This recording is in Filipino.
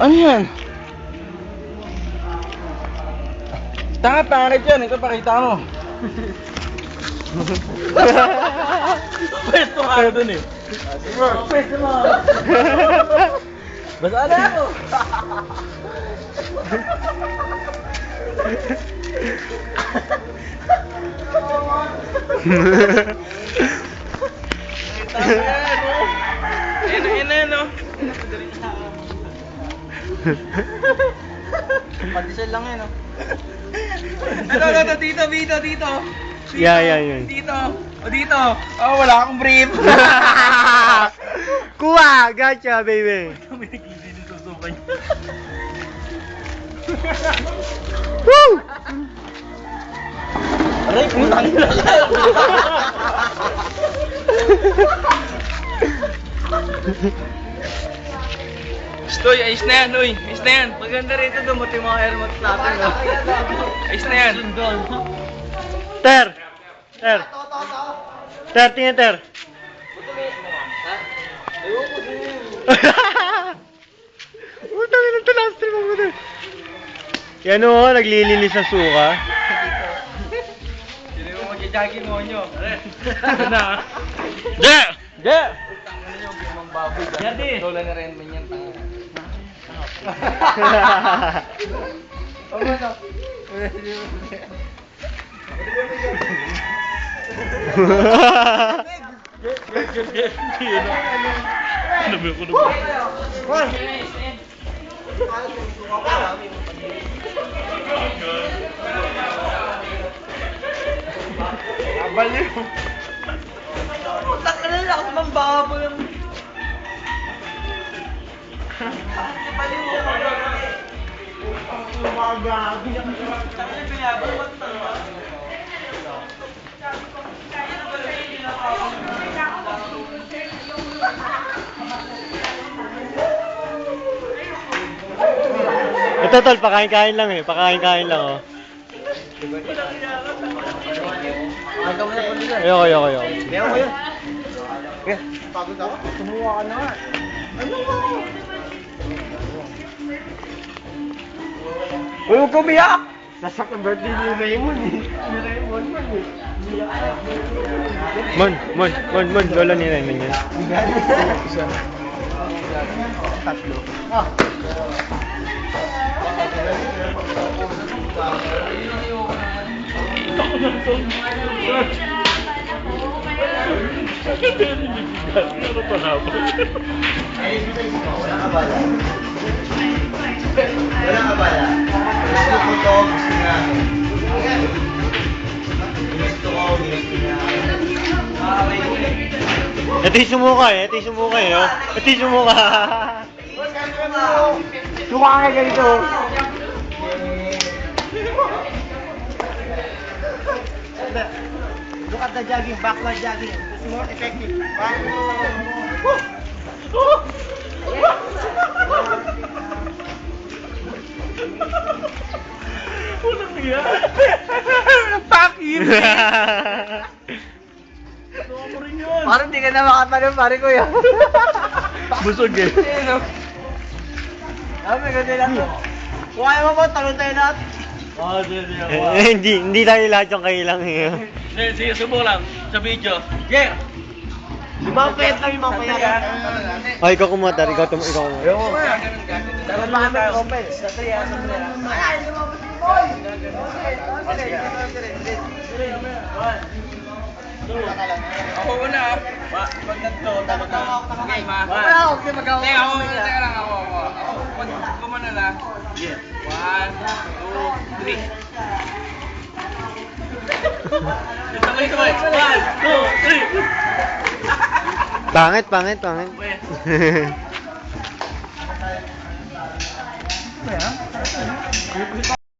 Ano yan? Tanga, pangit yan. Ito, pakita mo. Pwesto ka dun eh. Pwesto mo. Basta na ako. Ayun, Pandesal lang yan, no? Ano, ano, ano, dito, dito, dito. Dito, Yeah, yeah, yeah. Dito, o dito. Oh, wala akong brief. Kuha! Gotcha, baby! May nagigili ng susukan niya. Woo! Aray, putang ina. Stoy, ayos na yan, uy. Ayos na yan. Maganda rito yung mga airmats natin, no? Ayos na yan. Ter! Ter! Ter, tingin ter! Utang ina ito last time mo ter. Yan o, naglilinis ng suka. Sino yung mag-jogging mo nyo? Ano na? Yeah! Yeah! Ano yung bimang baboy? Lola ni Renman yan, tanga. Ano ba ko naman? Abaliw. Putak na lang, mambabo yung... Ito tol, pakain-kain lang eh. Pakain-kain lang oh. Ayoko, ayoko, ayoko. Meron ko yun. Pagod ako. Tumuha ka na. Ano mo? Uy, huwag ka umiyak! Nasa birthday ni Raymond eh. Ni Raymond man eh. Mon, mon, mon, mon, lolo ni Raymond yan. Isa. Tatlo. Ah. Wala ka bala. Wala ka bala. Gusto ko to, gusto na. Gusto ko, gusto na. Ito yung sumuka eh, ito yung sumuka eh, oh. Ito yung sumuka. Suka ka ganito. Look at the jogging, backward jogging. It's more effective. Walang iya. Pakit! Tuwa mo rin yun. Parang di ka na makatanong, pare ko yan. Busog eh. Ah, may ganun lang to. Kung ayaw mo po, tanong tayo lahat. Oh, sige, sige. Eh, hindi, hindi tayo lahat yung kailang eh. Sige, sige, subo lang sa video. Yeah! Limang payat lang, limang payat. Ay, ikaw kumatar, ikaw tum ikaw kumatar. Dapat ba kami open? Sa 3 ah, sa 3 Ako una ah. Pag nagto, dapat na. Okay, ma. Ako, okay, mag-awak Teka, ako, teka lang ako. Ako, ako pag kumana na. Yeah. One, two, three. Sabay, sabay. One, two, three. Pangit, pangit, pangit. Well.